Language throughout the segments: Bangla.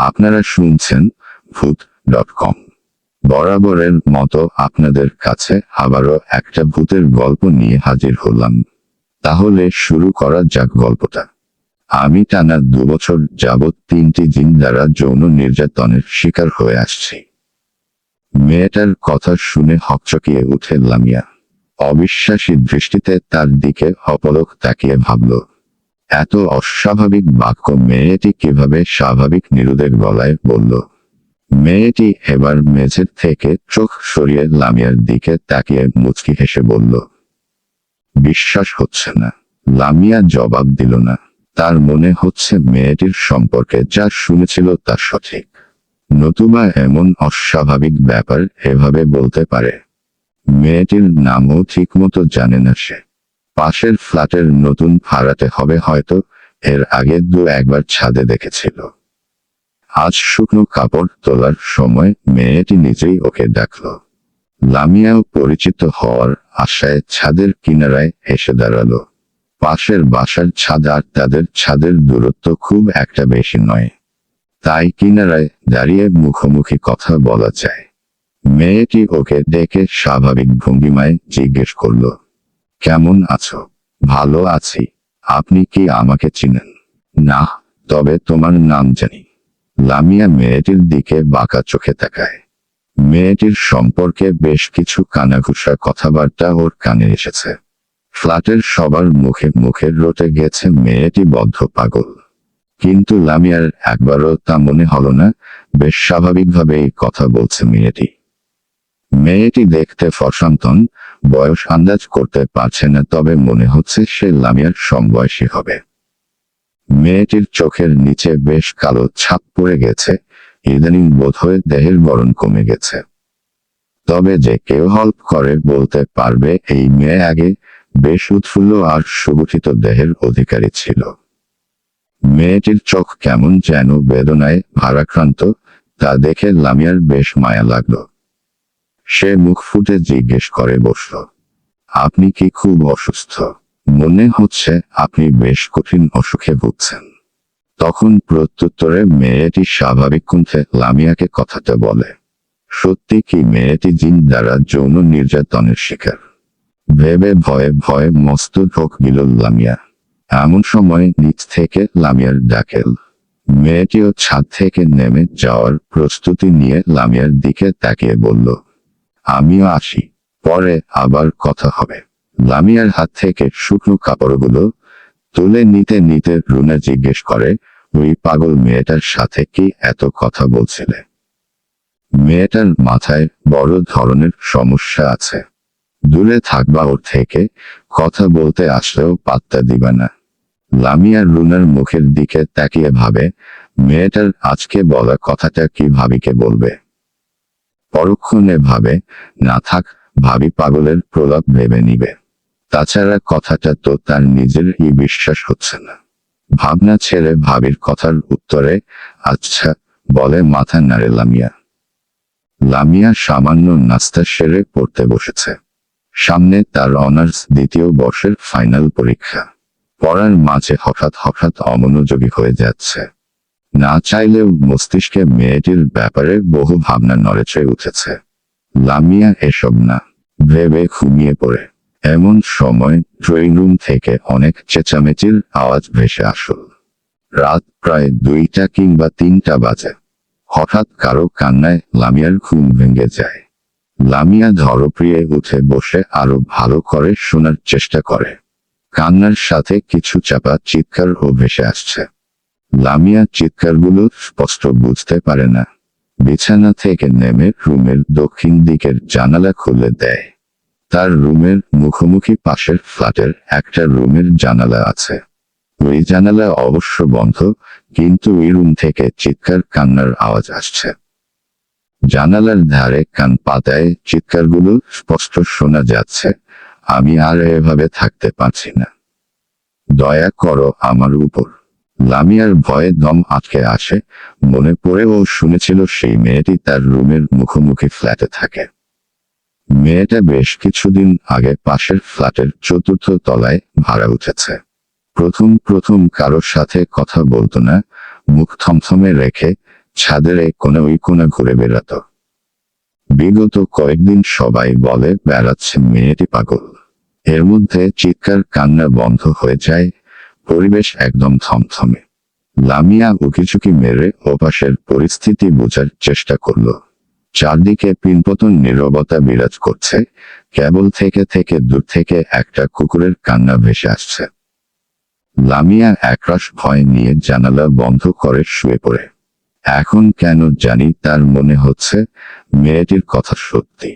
আপনারা শুনছেন ভূত ডট কম। বরাবরের মতো আপনাদের কাছে আবারও একটা ভূতের গল্প নিয়ে হাজির হলাম। তাহলে শুরু করা যাক গল্পটা। আমি টানা দুবছর যাবৎ তিনটি দিন দ্বারা যৌন নির্যাতনের শিকার হয়ে আসছি। মেয়েটার কথা শুনে হকচকিয়ে উঠে লামিয়া। অবিশ্বাসী দৃষ্টিতে তার দিকে অপলক তাকিয়ে ভাবল এত অস্বাভাবিক বাক্য মেয়েটি কীভাবে স্বাভাবিক নিরুদের গলায় বলল। মেয়েটি এবার মেঝের থেকে চোখ সরিয়ে লামিয়ার দিকে তাকিয়ে মুচকি হেসে বলল, বিশ্বাস হচ্ছে না। লামিয়া জবাব দিল না। তার মনে হচ্ছে মেয়েটির সম্পর্কে যা শুনেছিল তা সঠিক। নতুবা এমন অস্বাভাবিক ব্যাপার এভাবে বলতে পারে। মেয়েটির নামও ঠিকমতো জানে না সে। পাশের ফ্ল্যাটের নতুন ভাড়াতে হবে হয়তো, এর আগে দু একবার ছাদে দেখেছিল। আজ শুকনো কাপড় তোলার সময় মেয়েটি নিজেই ওকে ডাকল লামিয়াও পরিচিত হওয়ার আশায় ছাদের কিনারায় এসে দাঁড়াল। পাশের বাসার ছাদ আর তাদের ছাদের দূরত্ব খুব একটা বেশি নয়। তাই কিনারায় দাঁড়িয়ে মুখোমুখি কথা বলা যায়। মেয়েটি ওকে ডেকে স্বাভাবিক ভঙ্গিমায় জিজ্ঞেস করল কেমন আছো? ভালো আছি। আপনি কি আমাকে চিনেন? না, তবে তোমার নাম জানি। লামিয়া মেয়েটির দিকে বাঁকা চোখে তাকায়। মেয়েটির সম্পর্কে বেশ কিছু কানাঘুষা কথাবার্তা ওর কানে এসেছে। ফ্ল্যাটের সবার মুখে মুখের রটে গেছে মেয়েটি বদ্ধ পাগল। কিন্তু লামিয়ার একবারও তা মনে হলো না। বেশ স্বাভাবিকভাবেই কথা বলছে মেয়েটি। মেয়েটি দেখতে ফসান্তন বয়স আন্দাজ করতে পারছে না, তবে মনে হচ্ছে সে লামিয়ার সমবয়সী হবে। মেয়েটির চোখের নিচে বেশ কালো ছাপ পড়ে গেছে, ইদানিং বোধহয় দেহের বরণ কমে গেছে। তবে যে কেউ হল্প করে বলতে পারবে, এই মেয়ে আগে বেশ উৎফুল্ল আর সুগঠিত দেহের অধিকারী ছিল। মেয়েটির চোখ কেমন যেন বেদনায় ভারাক্রান্ত, তা দেখে লামিয়ার বেশ মায়া লাগল। সে মুখ ফুটে জিজ্ঞেস করে বসল। আপনি কি খুব অসুস্থ? মনে হচ্ছে আপনি বেশ কঠিন অসুখে ভুগছেন। তখন প্রত্যুত্তরে মেয়েটি স্বাভাবিক কুণ্ঠে লামিয়াকে কথাটা বলে, সত্যি কি মেয়েটি জিন দ্বারা যৌন নির্যাতনের শিকার? ভেবে ভয়ে ভয়ে মস্ত ঢোক দিল লামিয়া। এমন সময় নিচ থেকে লামিয়ার ডাকেল। মেয়েটিও ছাদ থেকে নেমে যাওয়ার প্রস্তুতি নিয়ে লামিয়ার দিকে তাকিয়ে বলল আমিও আসি পরে আবার কথা হবে। লামিয়ার হাত থেকে শুকনো কাপড়গুলো তুলে নিতে নিতে রুনা জিজ্ঞেস করে, ওই পাগল মেয়েটার সাথে কি এত কথা বলছিলে? মেয়েটার মাথায় বড় ধরনের সমস্যা আছে। দূরে থাকবা ওর থেকে, কথা বলতে আসলেও পাত্তা দিবা না। লামিয়া রুনার মুখের দিকে তাকিয়ে ভাবে, মেয়েটার আজকে বলা কথাটা কি ভাবিকে বলবে? পরক্ষণে ভাবে, না থাক, ভাবি পাগলের প্রলাপ ভেবে নিবে। তাছাড়া কথাটা তো তার নিজেরই বিশ্বাস হচ্ছে না। ভাবনা ছেড়ে ভাবির কথার উত্তরে আচ্ছা বলে মাথা নাড়ে লামিয়া। লামিয়া সামান্য নাস্তা সেরে পড়তে বসেছে। সামনে তার অনার্স দ্বিতীয় বর্ষের ফাইনাল পরীক্ষা। পড়ার মাঝে হঠাৎ হঠাৎ অমনোযোগী হয়ে যাচ্ছে। না চাইলেও মস্তিষ্কে মেয়েটির ব্যাপারে বহু ভাবনা নড়েচে উঠেছে। লামিয়া, এসব না। ভেবে ঘুমিয়ে পড়ে। এমন সময় ড্রয়িং রুম থেকে অনেক চেঁচামেচির আওয়াজ ভেসে আসল। রাত প্রায় দুইটা কিংবা তিনটা বাজে। হঠাৎ কারও কান্নায় লামিয়ার ঘুম ভেঙে যায়। লামিয়া ধরপ্রিয়ে উঠে বসে আরও ভালো করে শোনার চেষ্টা করে। কান্নার সাথে কিছু চাপা চিৎকার ও ভেসে আসছে। লামিয়া চিৎকারগুলো স্পষ্ট বুঝতে পারে না। বিছানা থেকে নেমে রুমের দক্ষিণ দিকের জানালা খুলে দেয়। তার রুমের মুখোমুখি পাশের ফ্ল্যাটের একটা রুমের জানালা আছে। ওই জানালা অবশ্য বন্ধ, কিন্তু ওই রুম থেকে চিৎকার কান্নার আওয়াজ আসছে। জানালার ধারে কান পাতায় চিৎকারগুলো স্পষ্ট শোনা যাচ্ছে, আমি আর এভাবে থাকতে পারছি না। দয়া করো আমার উপর। লামিয়ার ভয়ে দম আটকে আসে মনে পড়ে ও শুনেছিল সেই মেয়েটি তার রুমের মুখোমুখি ফ্ল্যাটে থাকে। মেয়েটা বেশ কিছুদিন আগে পাশের ফ্ল্যাটের চতুর্থ তলায় ভাড়া উঠেছে। প্রথম প্রথম কারোর সাথে কথা বলতো না, মুখ থমথমে রেখে ছাদের এই কোণে ওই কোণে ঘুরে বেড়াতো। বিগত কয়েকদিন সবাই বলে, বেড়াচ্ছে, মেয়েটি পাগল। এর মধ্যে চিৎকার কান্না বন্ধ হয়ে যায় পরিবেশ একদম থমথমে। লামিয়া উকিচুকি মেরে ওপাশের পরিস্থিতি বোঝার চেষ্টা করল। চারদিকে পিনপতন নীরবতা বিরাজ করছে, কেবল থেকে থেকে দূর থেকে একটা কুকুরের কান্না ভেসে আসছে। লামিয়া একরাশ ভয় নিয়ে জানালা বন্ধ করে শুয়ে পড়ে। এখন কেন জানি তার মনে হচ্ছে মেয়েটির কথা সত্যি।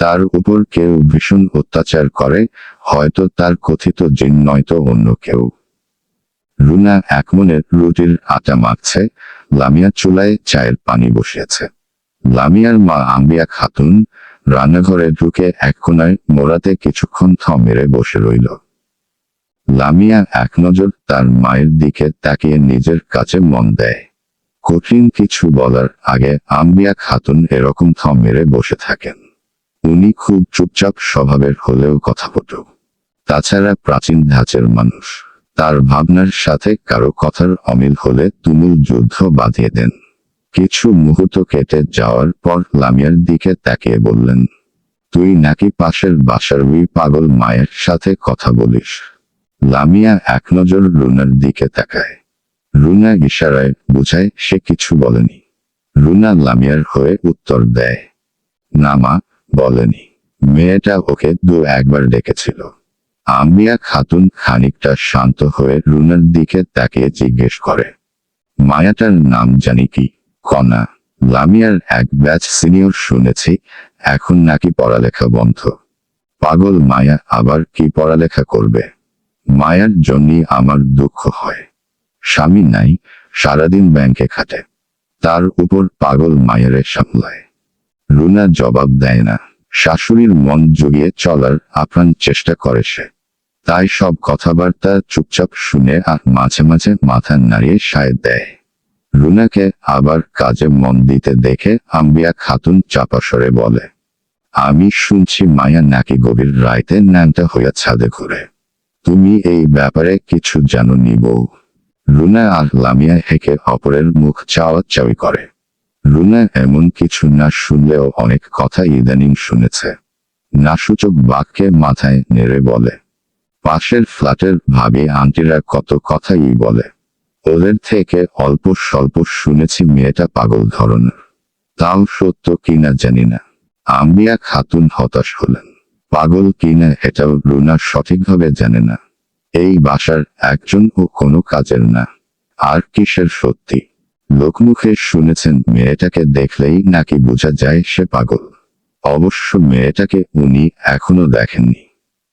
তার উপর কেউ ভীষণ অত্যাচার করে, হয়তো তার কথিত জিন নয়তো অন্য কেউ। রুনা এক মনে রুটির আটা মাখছে, লামিয়া চুলায় চায়ের পানি বসিয়েছে। লামিয়ার মা আম্বিয়া খাতুন রান্নাঘরে ঢুকে এক কোনায় মোড়াতে কিছুক্ষণ থ মেরে বসে রইল। লামিয়া এক নজর তার মায়ের দিকে তাকিয়ে নিজের কাছে মন দেয়। কঠিন কিছু বলার আগে আম্বিয়া খাতুন এরকম থ মেরে বসে থাকেন। উনি খুব চুপচাপ স্বভাবের হলেও কথা পটু তাছাড়া প্রাচীন ধাঁচের মানুষ। তার ভাবনার সাথে কারও কথার অমিল হলে তুমুল যুদ্ধ বাঁধিয়ে দেন। কিছু মুহূর্ত কেটে যাওয়ার পর লামিয়ার দিকে তাকিয়ে বললেন, তুই নাকি পাশের বাসার ওই পাগল মায়ের সাথে কথা বলিস? লামিয়া এক নজর রুনার দিকে তাকায়। রুনা ইশারায় বুঝায় সে কিছু বলেনি। রুনা লামিয়ার হয়ে উত্তর দেয়, না মা, বলেনি। মেয়েটা ওকে দু একবার ডেকেছিল। আম্বিয়া খাতুন খানিকটা শান্ত হয়ে রুনার দিকে তাকিয়ে জিজ্ঞেস করে, মায়াটার নাম জানি কি? কনা, লামিয়ার এক ব্যাচ সিনিয়র শুনেছি, এখন নাকি পড়ালেখা বন্ধ। পাগল মায়া, আবার কি পড়ালেখা করবে? মায়ার জন্যই আমার দুঃখ হয়। স্বামী নাই, সারাদিন ব্যাংকে খাটে। তার উপর পাগল মায়েরে সামলায়। রুনা জবাব দেয় না। শাশুড়ির মন জুগিয়ে চলার আপ্রাণ চেষ্টা করে সে। তাই সব কথাবার্তা চুপচাপ শুনে আর মাঝে মাঝে মাথা নাড়িয়ে সায় দেয়। রুনাকে আবার কাজে মন দিতে দেখে আম্বিয়া খাতুন চাপাসরে বলে, আমি শুনছি মায়া নাকি গভীর রাইতে ন্যাংটা হইয়া ছাদে ঘুরে। তুমি এই ব্যাপারে কিছু জানো নি বউ রুনা আর লামিয়া হেকে অপরের মুখ চাওয়া চাওয়ি করে। রুনা এমন কিছু না শুনলেও অনেক কথা ইদানিং শুনেছে। নাসূচক বাক্যে মাথায় নেড়ে বলে পাশের ফ্ল্যাটের ভাবি আন্টিরা কত কথাই বলে। ওদের থেকে অল্প স্বল্প শুনেছি মেয়েটা পাগল ধরনের। তাও সত্য কিনা জানি না। আম্বিয়া খাতুন হতাশ হলেন পাগল কিনা এটাও রুনা সঠিকভাবে জানে না। এই বাসার একজন ও কোনো কাজের না। আর কিসের সত্যি? লোকমুখে শুনেছেন মেয়েটাকে দেখলেই নাকি বোঝা যায় সে পাগল। অবশ্য মেয়েটাকে উনি এখনও দেখেননি।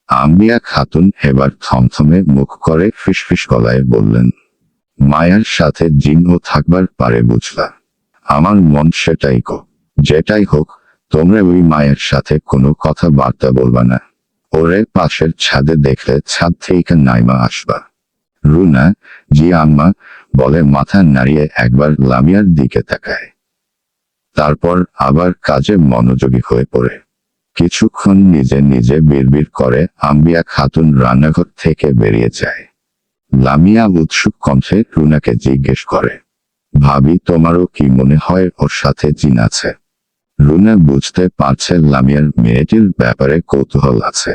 আম্বিয়া খাতুন এবার থমথমে মুখ করে ফিসফিস গলায় বললেন, মায়ার সাথে জিনও থাকবার পারে বুঝলা। আমার মন সেটাই কো যেটাই হোক, তোমরা ওই মায়ের সাথে কোনো কথা বার্তা বলবা না। ওরে পাশের ছাদে দেখলে ছাদ থেকে নাইমা আসবা। রুনা, জি আম্মা, বলে মাথা নাড়িয়ে একবার লামিয়ার দিকে তাকায়। তারপর আবার কাজে মনোযোগী হয়ে পড়ে। কিছুক্ষণ নিজে নিজে বিড়বিড় করে আম্বিয়া খাতুন রান্নাঘর থেকে বেরিয়ে যায়। লামিয়া উৎসুক কণ্ঠে রুনাকে জিজ্ঞেস করে, ভাবি, তোমারও কি মনে হয় ওর সাথে জিন আছে? রুনা বুঝতে পারছে লামিয়ার মেয়েটির ব্যাপারে কৌতূহল আছে।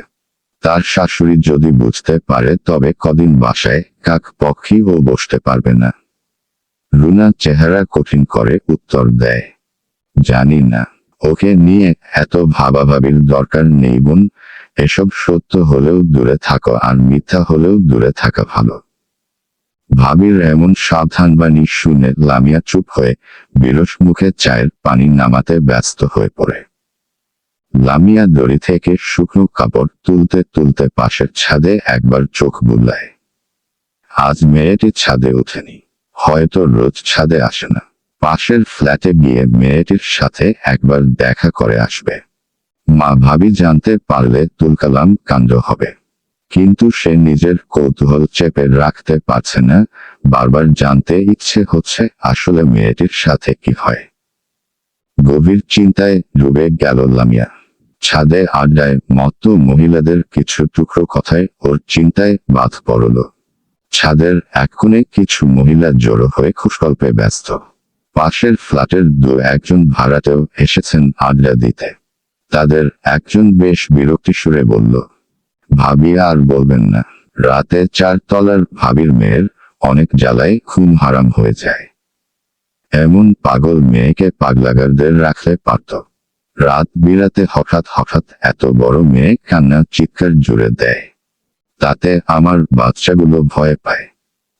তার শাশুড়ি যদি বুঝতে পারে, তবে কদিন বাসায় কাক পক্ষী ও বসতে পারবে না। রুনা চেহারা কঠিন করে উত্তর দেয়, জানি না। ওকে নিয়ে এত ভাবাভাবির দরকার নেই বোন। এসব সত্য হলেও দূরে থাকো আর মিথ্যা হলেও দূরে থাকা ভালো। ভাবির এমন সাবধানবাণী শুনে লামিয়া চুপ হয়ে বিরস মুখে চায়ের পানি নামাতে ব্যস্ত হয়ে পড়ে। লামিয়া দড়ি থেকে শুকনো কাপড় তুলতে তুলতে পাশের ছাদে একবার চোখ বুলায়। আজ মেয়েটি ছাদে ওঠেনি। হয়তো রোজ ছাদে আসে না। পাশের ফ্ল্যাটে গিয়ে মেয়েটির সাথে একবার দেখা করে আসবে। মা ভাবি জানতে পারলে তুলকালাম কাণ্ড হবে। কিন্তু সে নিজের কৌতূহল চেপে রাখতে পারছে না, বারবার জানতে ইচ্ছে হচ্ছে আসলে মেয়েটির সাথে কি হয়। গভীর চিন্তায় ডুবে গেল লামিয়া। ছাদে আড্ডায় মত্ত মহিলাদের কিছু টুকরো কথায় ওর চিন্তায় বাধ পড়ল। ছাদের এক কোণে কিছু মহিলা জড়ো হয়ে খুশকল্পে ব্যস্ত। পাশের ফ্ল্যাটের দু একজন ভাড়াটেও এসেছেন আড্ডা দিতে। তাদের একজন বেশ বিরক্তি সুরে বলল, ভাবি আর বলবেন না। রাতে চার তলার ভাবির মেয়ের অনেক জ্বালায় খুন হারাম হয়ে যায়। এমন পাগল মেয়েকে পাগলাগারদের রাখলে পারত। রাত বিরাতে হঠাৎ হঠাৎ এত বড় মেয়ে কান্না চিৎকার জুড়ে দেয়। তাতে আমার বাচ্চাগুলো ভয় পায়।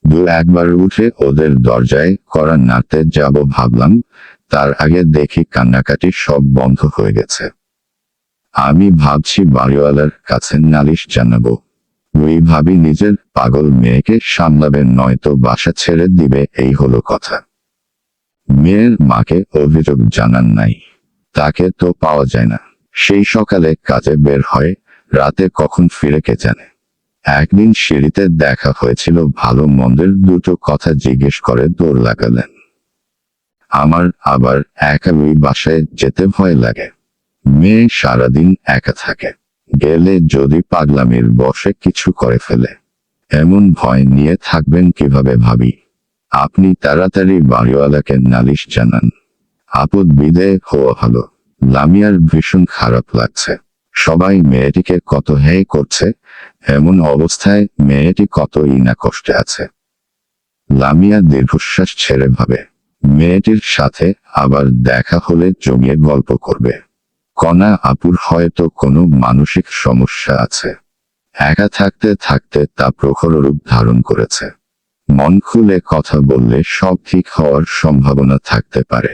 দু একবার উঠে ওদের দরজায় করা নাড়তে যাব ভাবলাম, তার আগে দেখি কান্নাকাটি সব বন্ধ হয়ে গেছে। আমি ভাবছি বাড়িওয়ালার কাছে নালিশ জানাব। ওই ভাবি নিজের পাগল মেয়েকে সামলাবে, নয়তো বাসা ছেড়ে দিবে, এই হলো কথা। মেয়ের মাকে অভিযোগ জানান নাই। তাকে তো পাওয়া যায় না। সেই সকালে কাজে বের হয়, রাতে কখন ফিরে কে জানে। একদিন সিঁড়িতে দেখা হয়েছিল ভালো মন্দের দুটো কথা জিজ্ঞেস করে দৌড় লাগালেন। আমার আবার একা ওই বাসায় যেতে ভয় লাগে। মেয়ে সারাদিন একা থাকে। গেলে যদি পাগলামির বসে কিছু করে ফেলে। এমন ভয় নিয়ে থাকবেন কীভাবে ভাবি? আপনি তাড়াতাড়ি বাড়িওয়ালাকে নালিশ জানান। আপদ বিদে হওয়া ভালো। লামিয়ার ভীষণ খারাপ লাগছে। সবাই মেয়েটিকে কত হেয় করছে, এমন অবস্থায় মেয়েটি কতই না কষ্টে আছে। লামিয়া দীর্ঘশ্বাস ছেড়ে ভাবে, মেয়েটির সাথে আবার দেখা হলে জমিয়ে গল্প করবে। কণা আপুর হয়তো কোনো মানসিক সমস্যা আছে। একা থাকতে থাকতে তা প্রখর রূপ ধারণ করেছে। মন খুলে কথা বললে সব ঠিক হওয়ার সম্ভাবনা থাকতে পারে।